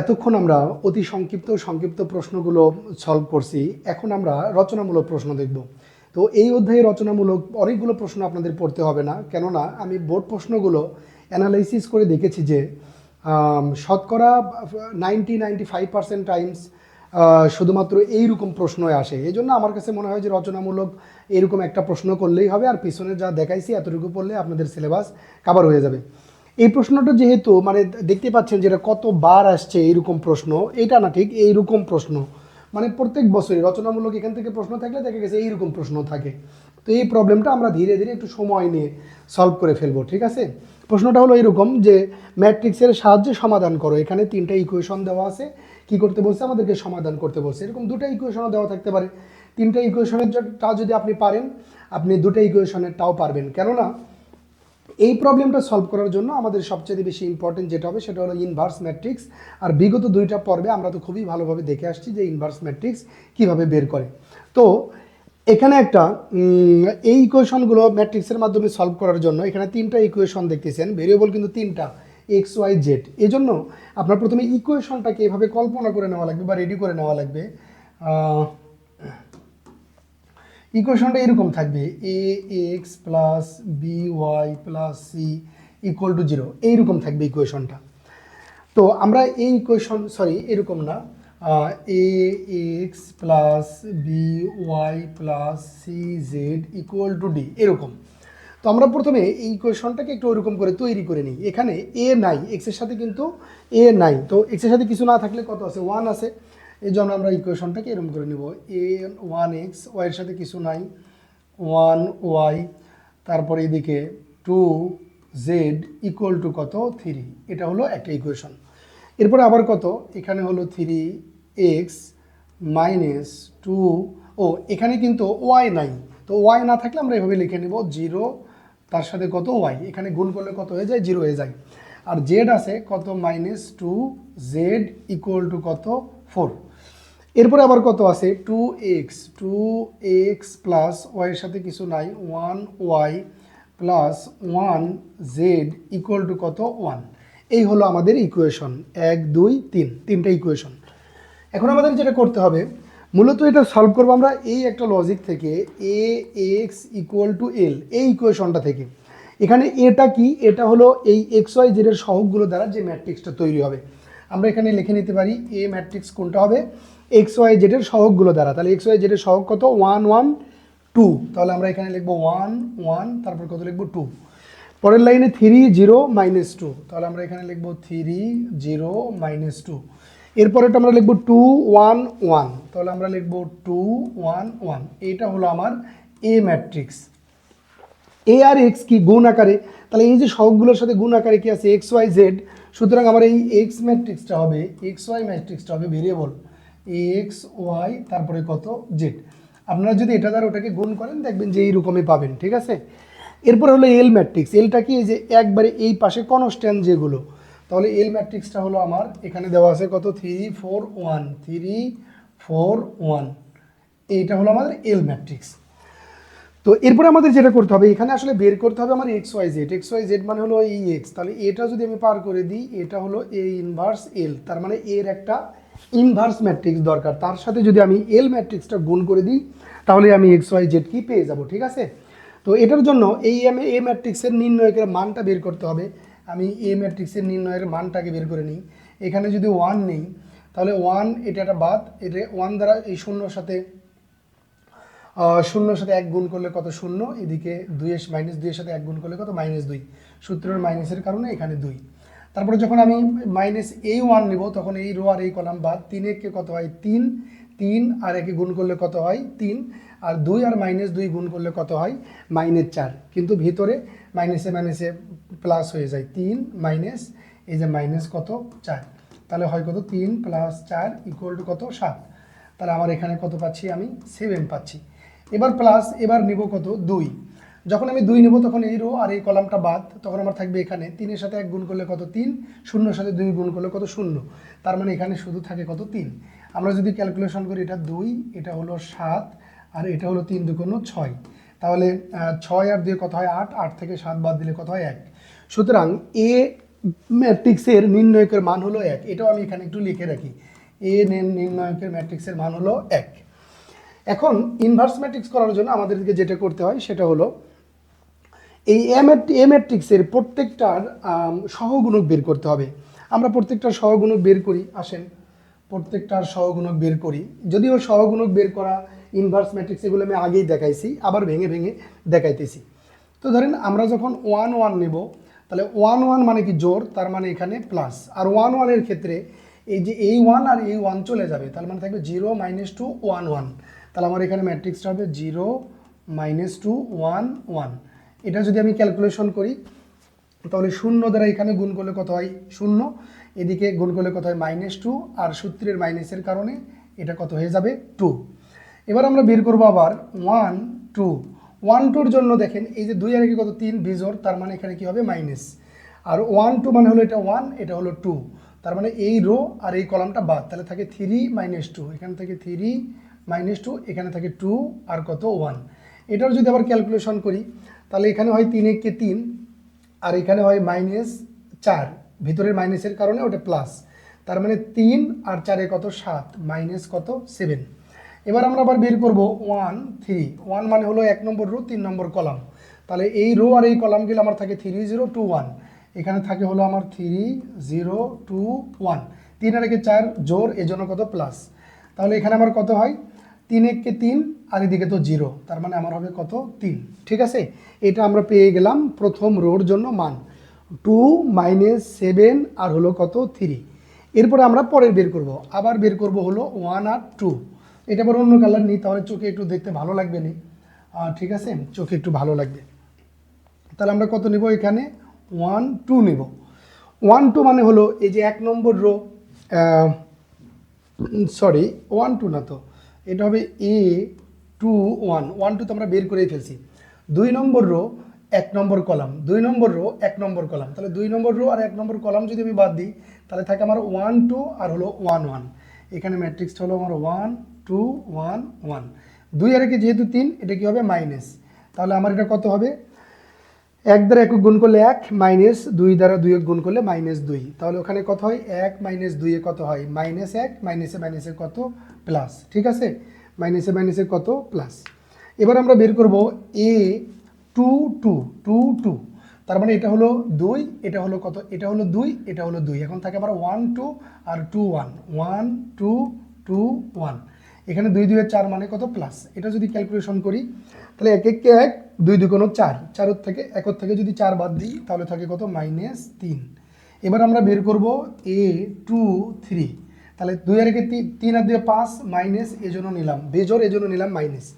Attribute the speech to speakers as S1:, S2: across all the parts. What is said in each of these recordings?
S1: এতক্ষণ আমরা অতি সংক্ষিপ্ত সংক্ষিপ্ত প্রশ্নগুলো সলভ করছি। এখন আমরা রচনামূলক প্রশ্ন দেখব। তো এই অধ্যায়ে রচনামূলক অনেকগুলো প্রশ্ন আপনাদের পড়তে হবে না। কেননা আমি বোর্ড প্রশ্নগুলো অ্যানালাইসিস করে দেখেছি যে শতকরা ninety ninety five percent times শুধুমাত্র এইরকম প্রশ্নই আসে। এই জন্য আমার কাছে মনে হয় যে রচনামূলক এরকম একটা প্রশ্ন করলেই হবে। আর পিছনে যা দেখাইছি, এতটুকু পড়লে আপনাদের সিলেবাস কাভার হয়ে যাবে। এই প্রশ্নটা যেহেতু মানে দেখতে পাচ্ছেন যেটা কতবার আসছে এইরকম প্রশ্ন, এটা না ঠিক এইরকম প্রশ্ন। মানে প্রত্যেক বছরই রচনামূলক এখান থেকে প্রশ্ন থাকলে দেখা গেছে এইরকম প্রশ্ন থাকে। তো এই প্রবলেমটা আমরা ধীরে ধীরে একটু সময় নিয়ে সলভ করে ফেলব, ঠিক আছে? প্রশ্নটা হলো এরকম যে ম্যাট্রিক্সের সাহায্যে সমাধান করো। এখানে তিনটা ইকুয়েশন দেওয়া আছে। কি করতে বলছে? আমাদেরকে সমাধান করতে বলছে। এরকম দুটো ইকুয়েশনও দেওয়া থাকতে পারে। তিনটা ইকুয়েশনের টা যদি আপনি পারেন, আপনি দুটো ইকুয়েশনের টাও পারবেন। কেননা এই প্রবলেমটা সলভ করার জন্য আমাদের সবচেয়ে বেশি ইম্পর্টেন্ট যেটা হবে সেটা হলো ইনভার্স ম্যাট্রিক্স আর বিগত দুইটা পর্বে আমরা তো খুবই ভালোভাবে দেখে আসছি যে ইনভার্স ম্যাট্রিক্স কীভাবে বের করে। তো এখানে একটা এই ইকুয়েশনগুলো ম্যাট্রিক্সের মাধ্যমে সলভ করার জন্য এখানে তিনটা ইকুয়েশন দেখতেছেন। ভেরিয়েবল কিন্তু তিনটা এক্স ওয়াই জেড এই জন্য আপনার প্রথমে ইকুয়েশনটাকে এভাবে কল্পনা করে নেওয়া লাগবে বা রেডি করে নেওয়া লাগবে। ইকুয়েশনটা এরকম থাকবে A X plus B Y plus C equal to zero এইরকম থাকবে ইকুয়েশনটা। তো আমরা এই ইকুয়েশন সরি এরকম না A X plus B Y plus C Z equal to D এরকম। তো আমরা প্রথমে এই ইকুয়েশনটাকে একটু ওইরকম করে তৈরি করে নিই। এখানে এ নাই এক্সের সাথে কিন্তু এ নাই। তো এক্সের সাথে কিছু না থাকলে কত আছে? ওয়ান আছে। এই জন্য আমরা ইকুয়েশনটাকে এরকম করে নেব। এ ওয়ান এক্স ওয়াইয়ের সাথে কিছু নাই। ওয়ান ওয়াই তারপরে এদিকে টু জেড ইকুয়াল টু কত? থ্রি এটা হলো একটা ইকুয়েশন এরপরে আবার কত? এখানে হলো থ্রি এক্স মাইনাস টু ও, এখানে কিন্তু ওয়াই নাই। তো ওয়াই না থাকলে আমরা এভাবে লিখে নেব জিরো তার সাথে কত? ওয়াই এখানে গুণ করলে কত হয়ে যায়? জিরো হয়ে যায়। আর জেড আছে কত? Minus two Z equal to কত? ফোর এরপরে আবার কত আছে? Two X two X plus ওয়াইয়ের সাথে কিছু নাই। One Y plus one Z equal to কত? ওয়ান এই হলো আমাদের ইকুয়েশন এক, দুই, তিন। তিনটা ইকুয়েশন এখন আমাদের যেটা করতে হবে, মূলত এটা সলভ করব আমরা এই একটা লজিক থেকে A X equal to L এই ইকুয়েশনটা থেকে। এখানে এটা কি? এটা হলো এই এক্স ওয়াই জেডের সহগগুলো দ্বারা যে ম্যাট্রিক্সটা তৈরি হবে। আমরা এখানে লিখে নিতে পারি এ ম্যাট্রিক্স কোনটা হবে? এক্স ওয়াই জেডের সহগগুলো দ্বারা। তাহলে এক্স ওয়াই জেডের সহগ কত? ওয়ান ওয়ান টু তাহলে আমরা এখানে লিখব ওয়ান ওয়ান তারপর কত লিখব? টু পরের লাইনে থ্রি জিরো মাইনাস টু তাহলে আমরা এখানে লিখব থ্রি জিরো মাইনাস টু এরপরেটা আমরা লিখব টু ওয়ান ওয়ান তাহলে আমরা লিখব টু ওয়ান ওয়ান এইটা হলো আমার এ ম্যাট্রিক্স এ আর এক্স কি গুণ আকারে? তাহলে এই যে সহগগুলোর সাথে গুণ আকারে কি আছে? এক্স ওয়াই জেড সুতরাং আমার এই এক্স ম্যাট্রিক্সটা হবে এক্স ওয়াই ম্যাট্রিক্সটা হবে ভেরিয়েবল এক্স ওয়াই তারপরে কত জেড আপনারা যদি এটা দ্বারা ওটাকে গুণ করেন, দেখবেন যে এইরকমই পাবেন, ঠিক আছে? এরপর হলো এল ম্যাট্রিক্স এলটা কি? যে একবারে এই পাশে কনস্ট্যান্ট যেগুলো, তাহলে এল ম্যাট্রিক্সটা হলো আমার, এখানে দেওয়া আছে কত? Three four one three four one এইটা হলো আমাদের এল ম্যাট্রিক্স তো এরপরে আমাদের যেটা করতে হবে, এখানে আসলে বের করতে হবে আমার X Y Z X Y Z মানে হলো এই এক্স তাহলে এটা যদি আমি পার করে দিই, এটা হলো এ ইনভার্স এল তার মানে এর একটা ইনভার্স ম্যাট্রিক্স দরকার। তার সাথে যদি আমি এল ম্যাট্রিক্সটা গুণ করে দিই, তাহলে আমি এক্স ওয়াই জেড কি পেয়ে যাব, ঠিক আছে? তো এটার জন্য এই আমি এ ম্যাট্রিক্সের নির্ণয়কের মানটা বের করতে হবে। আমি এ ম্যাট্রিক্সের নির্ণয়ের মানটাকে বের করে নিই। এখানে যদি ওয়ান নেই, তাহলে ওয়ান এটা একটা বাদ, এটা ওয়ান দ্বারা এই শূন্যর সাথে শূন্যর সাথে এক গুণ করলে কত শূন্য? এদিকে দুইয়ের মাইনাস দুইয়ের সাথে এক গুণ করলে কত? মাইনাস দুই। সূত্রের মাইনাসের কারণে এখানে দুই। তারপরে যখন আমি মাইনাস এই ওয়ান নেব, তখন এই রো আর এই কলাম বাদ। তিনে কত হয়? তিন। তিন আর একে গুণ করলে কত হয়? তিন। আর দুই আর মাইনাস দুই গুণ করলে কত হয়? মাইনাস চার। কিন্তু ভিতরে মাইনাসে মাইনাসে প্লাস হয়ে যায়। তিন মাইনাস এই যে মাইনাস কত? চার। তাহলে হয় কত? তিন প্লাস চার ইকুয়াল টু কত? সাত। তাহলে আমার এখানে কত পাচ্ছি? আমি সেভেন পাচ্ছি। এবার প্লাস এবার নিব কত? দুই। যখন আমি দুই নেব, তখন এই রো আর এই কলামটা বাদ, তখন আমার থাকবে এখানে। তিনের সাথে এক গুণ করলে কত? তিন। শূন্যর সাথে দুই গুণ করলে কত? শূন্য। তার মানে এখানে শুধু থাকে কত? তিন। আমরা যদি ক্যালকুলেশন করি, এটা দুই, এটা হলো সাত, আর এটা হলো তিন দুগুণ ছয়। তাহলে ছয় আর দিয়ে কত হয়? আট। আট থেকে সাত বাদ দিলে কত হয়? এক। সুতরাং এ ম্যাট্রিক্সের নির্ণয়কের মান হলো এক। এটাও আমি এখানে একটু লিখে রাখি। এ নির্ণয়কের ম্যাট্রিক্সের মান হলো এক। এখন ইনভার্স ম্যাট্রিক্স করার জন্য আমাদেরকে যেটা করতে হয় সেটা হলো এই এ ম্যাট্রিক্সের প্রত্যেকটার সহগুণক বের করতে হবে। আমরা প্রত্যেকটার সহগুণক বের করি, আসেন। প্রত্যেকটার সহগুণক বের করি। যদিও সহগুণক বের করা ইনভার্স ম্যাট্রিক্স এগুলো আমি আগেই দেখাইছি, আবার ভেঙে ভেঙে দেখাইতেছি। তো ধরেন আমরা যখন ওয়ান ওয়ান নেব, তাহলে ওয়ান ওয়ান মানে কি জোর? তার মানে এখানে প্লাস আর ওয়ান ওয়ানের ক্ষেত্রে এই যে এই ওয়ান আর এই ওয়ান চলে যাবে, তার মানে থাকবে zero minus two one one তাহলে আমার এখানে ম্যাট্রিক্সটা হবে zero minus two, one one. এটা যদি আমি ক্যালকুলেশন করি, তাহলে শূন্য দ্বারা এখানে গুণ করলে কত হয়? শূন্য। এদিকে গুণ করলে কত হয়? Minus two. আর সূত্রের মাইনাসের কারণে এটা কত হয়ে যাবে? টু। এবার আমরা বের করব আবার ওয়ান, টু। ওয়ান, টুর জন্য দেখেন, এই যে দুই আর একে কত? তিন বিজোর তার মানে এখানে কি হবে? মাইনাস। আর ওয়ান, টু মানে হলো এটা ওয়ান, এটা হলো টু। তার মানে এই রো আর এই কলামটা বাদ। তাহলে থাকে থ্রি মাইনাস টু। এখান থেকে থ্রি মাইনাস টু এখানে থাকে টু আর কত ওয়ান এটার যদি আবার ক্যালকুলেশন করি, তাহলে এখানে হয় তিন একে তিন, আর এখানে হয় মাইনাস চার। ভিতরের মাইনাসের কারণে ওটা প্লাস তার মানে তিন আর চারে কত সাত মাইনাস কত সেভেন এবার আমরা আবার বের করব ওয়ান থ্রি ওয়ান মানে হলো এক নম্বর রো তিন নম্বর কলাম তাহলে এই রো আর এই কলামগুলো আমার থাকে থ্রি জিরো টু ওয়ান এখানে থাকে হলো আমার থ্রি জিরো টু ওয়ান তিন আর একে চার, জোর, এজন্য কত প্লাস তাহলে এখানে আমার কত হয়? তিন এককে তিন আর এদিকে তো জিরো, তার মানে আমার হবে কত? তিন। ঠিক আছে? এটা আমরা পেয়ে গেলাম প্রথম রোর জন্য মান। টু মাইনাস সেভেন আর হলো কত? থ্রি। এরপরে আমরা পরের বের করব। আবার বের করব হলো ওয়ান আর টু। এটা আবার অন্য কালার নিই, তাহলে চোখে একটু দেখতে ভালো লাগবে নি। ঠিক আছে? চোখে একটু ভালো লাগবে। তাহলে আমরা কত নেব এখানে? ওয়ান টু নেব। ওয়ান টু মানে হলো এই যে এক নম্বর রো সরি ওয়ান টু না তো। এটা হবে A two one one two তো আমরা বের করেই ফেলছি। দুই নম্বর রো এক নম্বর কলাম দুই নম্বর রো এক নম্বর কলাম তাহলে দুই নম্বর রো আর এক নম্বর কলাম যদি আমি বাদ দিই, তাহলে থাকে আমার ওয়ান টু আর হলো ওয়ান ওয়ান এখানে ম্যাট্রিক্সটা হলো আমার ওয়ান টু ওয়ান ওয়ান দুই আর একে যেহেতু তিন, এটা কী হবে? মাইনাস তাহলে আমার এটা কত হবে? এক দ্বারা একক গুণ করলে এক মাইনাস দুই দ্বারা দুই এক গুণ করলে মাইনাস দুই। তাহলে ওখানে কত হয়? এক মাইনাস দুইয়ে কত হয়? মাইনাস এক মাইনাসে মাইনাসে কত? প্লাস ঠিক আছে? মাইনাসে মাইনাসে কত? প্লাস এবার আমরা বের করব A two two two two তার মানে এটা হলো দুই, এটা হলো কত? এটা হলো দুই, এটা হলো দুই। এখন থাকে আমার ওয়ান টু আর two one one two two one এখানে দুই দুইয়ের চার মানে কত? প্লাস এটা যদি ক্যালকুলেশন করি, তাহলে এক এককে এক দুই দুই কোনো চার। চারের থেকে একর থেকে যদি চার বাদ দিই, তাহলে থাকে কত? মাইনাস তিন। এবার আমরা বের করব এ টু থ্রি তাহলে দুই আর একে তিন আর দুই পাঁচ, মাইনাস এজন্য নিলাম। বেজোর এজন্য নিলাম মাইনাস।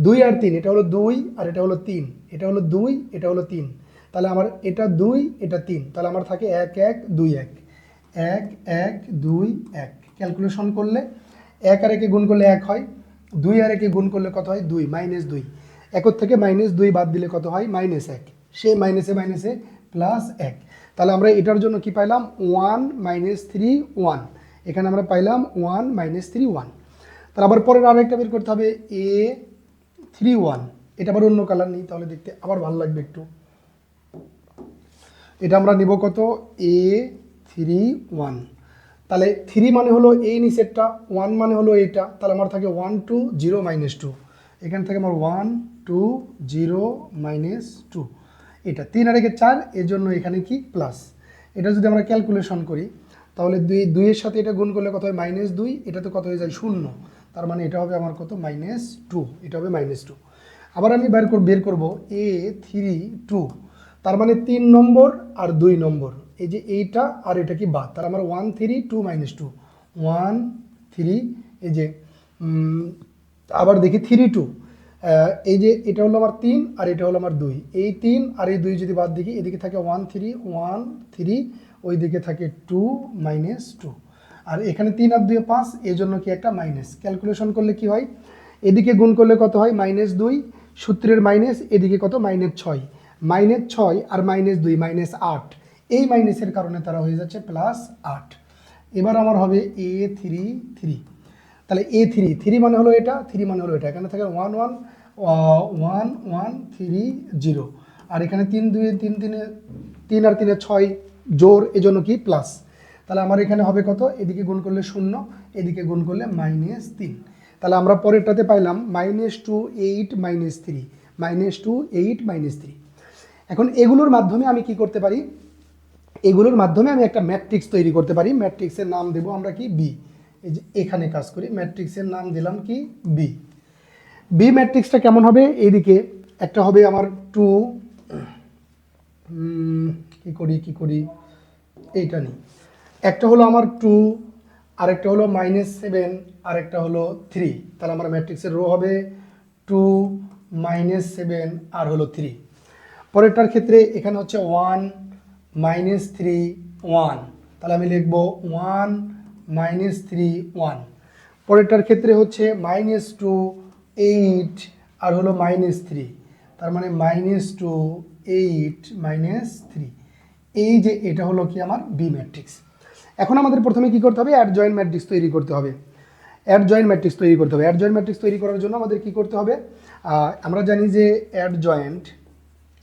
S1: দুই আর তিন, এটা হলো দুই, আর এটা হলো তিন। এটা হলো দুই, এটা হলো তিন। তাহলে আমার এটা দুই, এটা তিন। তাহলে আমার থাকে এক এক, দুই, এক। এক এক, দুই, এক। ক্যালকুলেশন করলে এক আর একে গুণ করলে এক হয়। দুই আর একে গুণ করলে কত হয়? দুই, মাইনাস দুই। একর থেকে মাইনাস দুই বাদ দিলে কত হয়? মাইনাস এক। সে মাইনাসে মাইনাসে প্লাস এক। তাহলে আমরা এটার জন্য কি পাইলাম? ওয়ান মাইনাস থ্রি ওয়ান এখানে আমরা পাইলাম ওয়ান মাইনাস থ্রি ওয়ান তাহলে আবার পরের আরেকটা বের করতে হবে। এ থ্রি ওয়ান এটা আবার অন্য কালার নেই, তাহলে দেখতে আবার ভালো লাগবে একটু। এটা আমরা নিব কত? এ থ্রি ওয়ান তাহলে থ্রি মানে হলো এই নিচেরটা ওয়ান মানে হলো এইটা তাহলে আমার থাকে one two zero minus two এখান থেকে আমার one two zero minus two এটা তিন আর একে চার এর জন্য এখানে কি? প্লাস এটা যদি আমরা ক্যালকুলেশন করি, তাহলে দুই, দুইয়ের সাথে এটা গুণ করলে কত হয়? মাইনাস দুই, এটাতে কত হয়ে যায়? শূন্য। তার মানে এটা হবে আমার কত? মাইনাস টু এটা হবে মাইনাস টু আবার আমি বের করব বের করব এ থ্রি টু তার মানে তিন নম্বর আর দুই নম্বর। এই যে এইটা আর এটা কি বাদ? তার আমার one three two minus two one three এই যে আবার দেখি থ্রি টু এই যে এটা হলো আমার তিন আর এটা হলো আমার দুই। এই তিন আর এই দুই যদি বাদ দেখি, এদিকে থাকে ওয়ান থ্রি ওয়ান থ্রি ওই দিকে থাকে টু মাইনাস টু আর এখানে তিন আর দুই পাঁচ এই জন্য কি একটা মাইনাস ক্যালকুলেশন করলে কি হয়? এদিকে গুণ করলে কত হয়? মাইনাস দুই, সূত্রের মাইনাস এদিকে কত? মাইনাস ছয়। মাইনাস ছয় আর মাইনাস দুই মাইনাস আট। এই মাইনাসের কারণে তারা হয়ে যাচ্ছে প্লাস আট। এবার আমার হবে এ থ্রি থ্রি তাহলে এ থ্রি থ্রি মানে হলো এটা থ্রি মানে হলো এটা। এখানে থাকে one one one one three zero আর এখানে তিন দুই তিন, তিনে, তিন আর তিনে ছয় জোর, এজন্য কি? প্লাস তাহলে আমার এখানে হবে কত? এদিকে গুণ করলে শূন্য, এদিকে গুণ করলে মাইনাস তিন। তাহলে আমরা পরেরটাতে পাইলাম minus two eight minus three minus two eight minus three এখন এগুলোর মাধ্যমে আমি কি করতে পারি? এগুলোর মাধ্যমে আমি একটা ম্যাট্রিক্স তৈরি করতে পারি। ম্যাট্রিক্সের নাম দেবো আমরা কি? বি এই যে এখানে কাজ করি, ম্যাট্রিক্সের নাম দিলাম কি? বি বি ম্যাট্রিক্সটা কেমন হবে? এইদিকে একটা হবে আমার টু কি করি কি করি? এইটা নিই। একটা হলো আমার টু আরেকটা হলো মাইনাস সেভেন আরেকটা হলো থ্রি তাহলে আমার ম্যাট্রিক্সের রো হবে টু মাইনাস সেভেন আর হলো থ্রি পরেরটার ক্ষেত্রে এখানে হচ্ছে ওয়ান মাইনাস থ্রি ওয়ান তাহলে আমি লিখব ওয়ান মাইনাস থ্রি ওয়ান পরেরটার ক্ষেত্রে হচ্ছে মাইনাস টু এইট আর হলো মাইনাস থ্রি তার মানে minus two eight minus three এই যে এটা হলো কি আমার বি ম্যাট্রিক্স এখন আমাদের প্রথমে কি করতে হবে? অ্যাড জয়েন্ট ম্যাট্রিক্স তৈরি করতে হবে। অ্যাড জয়েন্ট ম্যাট্রিক্স তৈরি করতে হবে। অ্যাড জয়েন্ট ম্যাট্রিক্স তৈরি করার জন্য আমাদের কি করতে হবে? আমরা জানি যে adjoint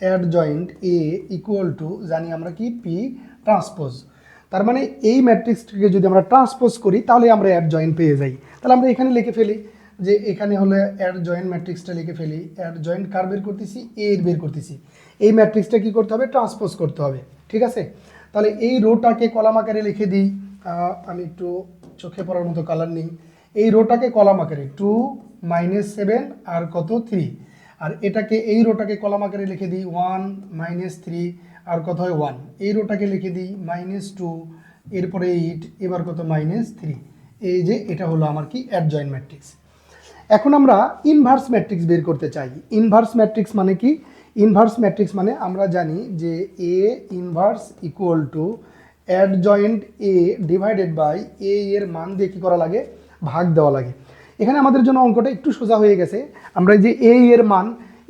S1: adjoint A equal to জানি আমরা কি? পি ট্রান্সপোজ তার মানে এই ম্যাট্রিক্সটিকে যদি আমরা ট্রান্সপোজ করি, তাহলে আমরা অ্যাড জয়েন্ট পেয়ে যাই। তাহলে আমরা এখানে লিখে ফেলি যে এখানে হলে অ্যাড জয়েন্ট ম্যাট্রিক্সটা লিখে ফেলি। অ্যাড জয়েন্ট কার বের করতেছি? এ এর বের করতেছি। এই ম্যাট্রিক্সটা কি করতে হবে? ট্রান্সপোজ করতে হবে। ঠিক আছে? তাহলে এই রোটাকে কলাম আকারে লিখে দিই। আমি একটু চোখে পড়ার মতো কালার নিই। এই রোটাকে কলাম আকারে টু মাইনাস সেভেন আর কত? থ্রি আর এটাকে এই রোটাকে কলাম আকারে লিখে দিই ওয়ান মাইনাস থ্রি আর কত হয় ওয়ান এই রোটাকে লিখে দিই মাইনাস টু এরপরে এইট এবার কত? মাইনাস থ্রি এই যে এটা হলো আমার কি? অ্যাডজয়েন্ট ম্যাট্রিক্স এখন আমরা ইনভার্স ম্যাট্রিক্স বের করতে চাই। ইনভার্স ম্যাট্রিক্স মানে কি? ইনভার্স ম্যাট্রিক্স মানে আমরা জানি যে A inverse equal to adjoint A divided by A এর মান দিয়ে কী করা লাগে? ভাগ দেওয়া লাগে। এখানে আমাদের জন্য অঙ্কটা একটু সোজা হয়ে গেছে। আমরা এই যে এ এর মান,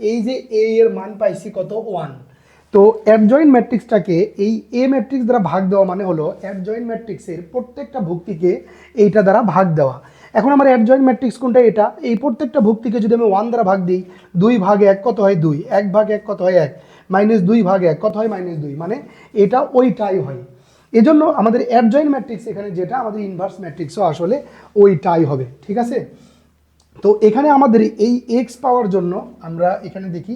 S1: এই যে এ এর মান পাইছি কত? ওয়ান তো অ্যাডজয়েন্ট ম্যাট্রিক্সটাকে এই এ ম্যাট্রিক্স দ্বারা ভাগ দেওয়া মানে হলো অ্যাডজয়েন্ট ম্যাট্রিক্সের প্রত্যেকটা ভুক্তিকে এইটা দ্বারা ভাগ দেওয়া। এখন আমার অ্যাডজয়েন্ট ম্যাট্রিক্স কোনটা? এটা। এই প্রত্যেকটা ভুক্তিকে যদি আমি ওয়ান দ্বারা ভাগ দিই, দুই ভাগ এক, কত হয়? দুই। এক ভাগ এক, কত হয়? এক। মাইনাস দুই ভাগ এক, কত হয়? মাইনাস দুই। মানে এটা ওইটাই হয়। এজন্য আমাদের অ্যাডজয়েন্ট ম্যাট্রিক্স এখানে যেটা আমাদের ইনভার্স ম্যাট্রিক্সও আসলে ওইটাই হবে। ঠিক আছে? তো এখানে আমাদের এই এক্স পাওয়ার জন্য আমরা এখানে দেখি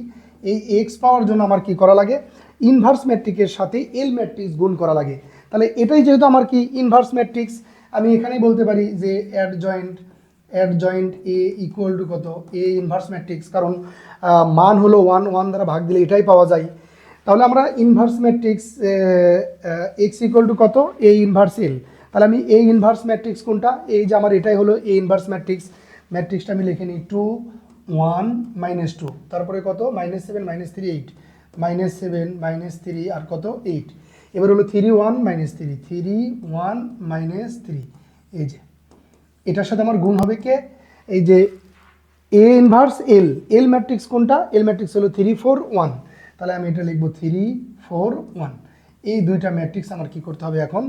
S1: এই এক্স পাওয়ার জন্য আমার কি করা লাগে? ইনভার্স ম্যাট্রিক্সের সাথে এল ম্যাট্রিক্স গুণ করা লাগে। তাহলে এটাই যেহেতু আমার কি ইনভার্স ম্যাট্রিক্স আমি এখানেই বলতে পারি যে adjoint adjoint A equal to কত? এ ইনভার্স ম্যাট্রিক্স কারণ মান হলো ওয়ান ওয়ান দ্বারা ভাগ দিলে এটাই পাওয়া যায়। তাহলে আমরা inverse matrix X equal to কত? এ ইনভার্স এল তাহলে আমি এ ইনভার্স ম্যাট্রিক্স কোনটা? এই যে আমার এটাই হলো এ ইনভার্স ম্যাট্রিক্স ম্যাট্রিক্সটা আমি লিখে নিই টু ওয়ান মাইনাস টু, তারপরে কত? Minus seven, minus three, eight. Minus seven, minus three, আর কত? এইট। এবার হলো three one minus three three one minus three. এই যে, এটার সাথে আমার গুণ হবে কে? এই যে A inverse L L matrix কোনটা? এল ম্যাট্রিক্স হলো থ্রি ফোর ওয়ান। তাহলে আমি এটা লিখব থ্রি ফোর ওয়ান। এই দুইটা ম্যাট্রিক্স আমার কি করতে হবে এখন?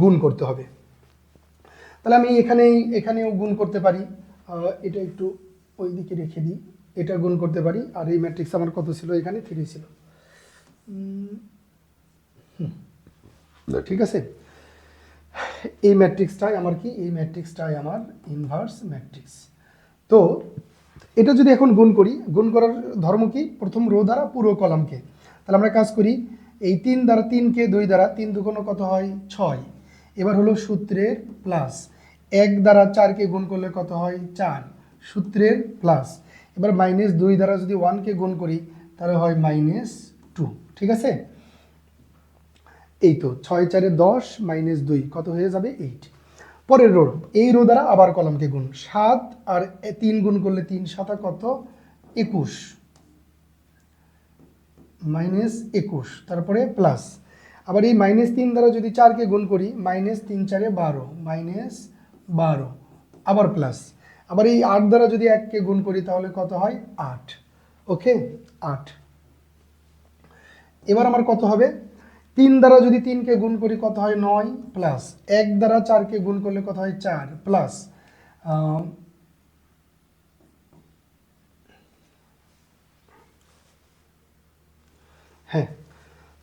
S1: গুণ করতে হবে। তাহলে আমি এখানেই, এখানেও গুণ করতে পারি। এটা একটু ওই দিকে রেখে দিই। এটা গুণ করতে পারি। আর এই ম্যাট্রিক্স আমার কত ছিল? এখানে থ্রি ছিল। ঠিক আছে? এই ম্যাট্রিক্সটাই আমার কি? এই ম্যাট্রিক্সটাই আমার ইনভার্স ম্যাট্রিক্স তো এটা যদি এখন গুণ করি গুণ করার ধর্ম কি? প্রথম রো দ্বারা পুরো কলামকে। তাহলে আমরা কাজ করি এই তিন দ্বারা তিনকে দুই দ্বারা তিন দুগুণ কত হয়? ছয়। এবার হলো সূত্রের প্লাস এক দ্বারা চারকে গুণ করলে কত হয়? চার। সূত্রের প্লাস এবার মাইনাস দুই দ্বারা যদি ওয়ানকে গুণ করি, তাহলে হয় মাইনাস টু ঠিক আছে? এই তো, ছয় চারে দশ মাইনাস দুই, কত হয়ে যাবে? এইট পরের রো এই রো দ্বারা আবার কলমকে গুণ। সাত আর তিন গুণ করলে তিন, সাতা কত? একুশ। মাইনাস একুশ, তারপরে প্লাস আবার এই মাইনাস তিন দ্বারা যদি চারকে গুণ করি মাইনাস তিন চারে বারো মাইনাস বারো, আবার প্লাস আবার এই আট দ্বারা যদি এককে গুণ করি তাহলে কত হয়? আট। ওকে? আট। এবার আমার কত হবে? তিন দ্বারা যদি তিনকে গুণ করি কত হয়? নয় প্লাস। এক দ্বারা চারকে গুণ করলে কত হয়? চার প্লাস। হ্যাঁ।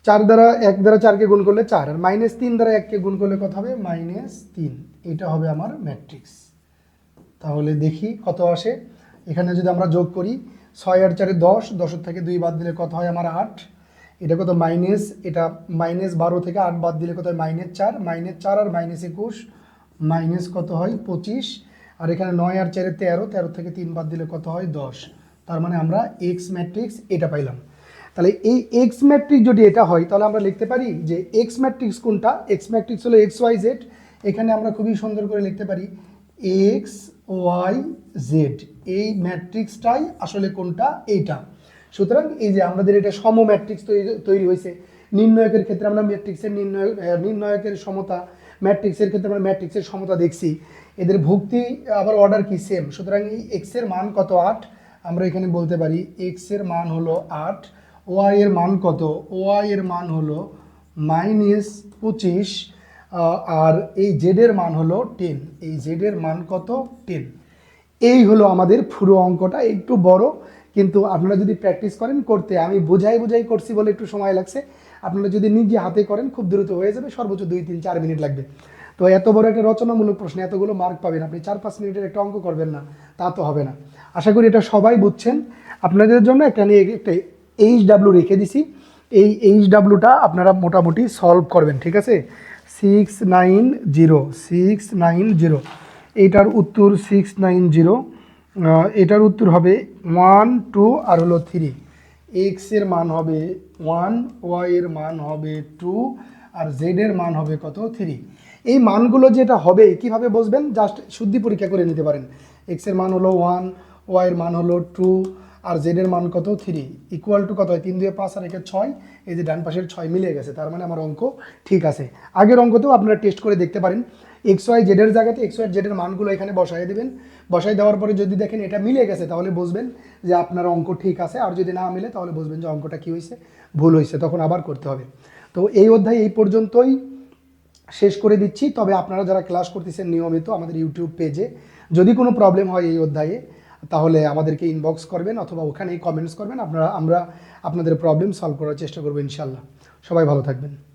S1: চার দ্বারা, এক দ্বারা চারকে গুণ করলে চার। আর মাইনাস তিন দ্বারা এককে গুণ করলে কত হবে? মাইনাস তিন। এটা হবে আমার ম্যাট্রিক্স। তাহলে দেখি কত আসে। এখানে যদি আমরা যোগ করি, ছয় আর চারে দশ, দশের থেকে দুই বাদ দিলে কত হয় আমার আট? এটা কত? মাইনাস, এটা মাইনাস বারো থেকে আট বাদ দিলে কত হয়? মাইনাস চার মাইনাস চার আর মাইনাস একুশ, মাইনাস কত হয়? পঁচিশ। আর এখানে নয় আর চারে তেরো তেরো থেকে তিন বাদ দিলে কত হয়? দশ। তার মানে আমরা এক্স ম্যাট্রিক্স এটা পাইলাম। তাহলে এই এক্স ম্যাট্রিক্স যদি এটা হয়, তাহলে আমরা লিখতে পারি যে এক্স ম্যাট্রিক্স কোনটা? এক্স ম্যাট্রিক্স হলো এক্স ওয়াই জেড এখানে আমরা খুবই সুন্দর করে লিখতে পারি। এক্স ওয়াই জেড এই ম্যাট্রিক্সটাই আসলে কোনটা? এইটা। সুতরাং এই যে আমাদের এটা সম ম্যাট্রিক্স তৈরি হয়েছে। নির্ণয়কের ক্ষেত্রে আমরা ম্যাট্রিক্সের নির্ণয় নির্ণয়কের সমতা, ম্যাট্রিক্সের ক্ষেত্রে আমরা ম্যাট্রিক্সের সমতা দেখছি। এদের ভুক্তি আবার অর্ডার কি? সেম সুতরাং এই এক্সের মান কত? আট। আমরা এখানে বলতে পারি এক্সের মান হলো আট। ওয়াই এর মান কত? ওয়াই এর মান হলো মাইনাস পঁচিশ। আর এই জেডের মান হলো টেন এই জেডের মান কত? টেন এই হলো আমাদের পুরো অঙ্কটা, একটু বড়, কিন্তু আপনারা যদি প্র্যাকটিস করেন করতে। আমি বোঝাই বোঝাই করছি বলে একটু সময় লাগছে। আপনারা যদি নিজে হাতে করেন, খুব দ্রুত হয়ে যাবে, সর্বোচ্চ দুই, তিন, চার মিনিট লাগবে। তো এত বড় একটা রচনামূলক প্রশ্ন, এতগুলো মার্ক পাবেন আপনি, চার, পাঁচ মিনিটের একটা অঙ্ক করবেন না, তা তো হবে না। আশা করি এটা সবাই বুঝছেন। আপনাদের জন্য একটা নিয়ে একটা এইচ ডাব্লু রেখে দিছি। এই এইচ ডাব্লুটা আপনারা মোটামুটি সলভ করবেন, ঠিক আছে? Six nine zero six nine zero এইটার উত্তর সিক্স নাইন জিরো এটার উত্তর হবে ওয়ান টু আর হলো থ্রি এক্সের মান হবে ওয়ান ওয়াই এর মান হবে টু আর জেড এর মান হবে কত? থ্রি এই মানগুলো যেটা হবে, কীভাবে বসবেন? জাস্ট শুদ্ধি পরীক্ষা করে নিতে পারেন। এক্সের মান হলো ওয়ান ওয়াই এর মান হলো টু আর জেডের মান কত? থ্রি ইকুয়াল টু কত হয়? তিন দুয়ে পাঁচ আর একে ছয়। এই যে ডান পাশের ছয় মিলে গেছে, তার মানে আমার অঙ্ক ঠিক আছে। আগের অঙ্কতেও আপনারা টেস্ট করে দেখতে পারেন। এক্স ওয়াই জেডের জায়গাতে এক্স ওয়াই জেডের মানগুলো এখানে বসাই দেবেন। বসাই দেওয়ার পরে যদি দেখেন এটা মিলে গেছে, তাহলে বুঝবেন যে আপনার অঙ্ক ঠিক আছে। আর যদি না মিলে, তাহলে বুঝবেন যে অঙ্কটা কী হয়েছে? ভুল হয়েছে। তখন আবার করতে হবে। তো এই অধ্যায় এই পর্যন্তই শেষ করে দিচ্ছি। তবে আপনারা যারা ক্লাস করতেছেন নিয়মিত আমাদের ইউটিউব পেজে যদি কোনো প্রবলেম হয় এই অধ্যায়ে তাহলে আমাদেরকে ইনবক্স করবেন অথবা ওখানেই কমেন্টস করবেন। আপনারা, আমরা আপনাদের প্রবলেম সলভ করার চেষ্টা করব ইনশাল্লাহ। সবাই ভালো থাকবেন।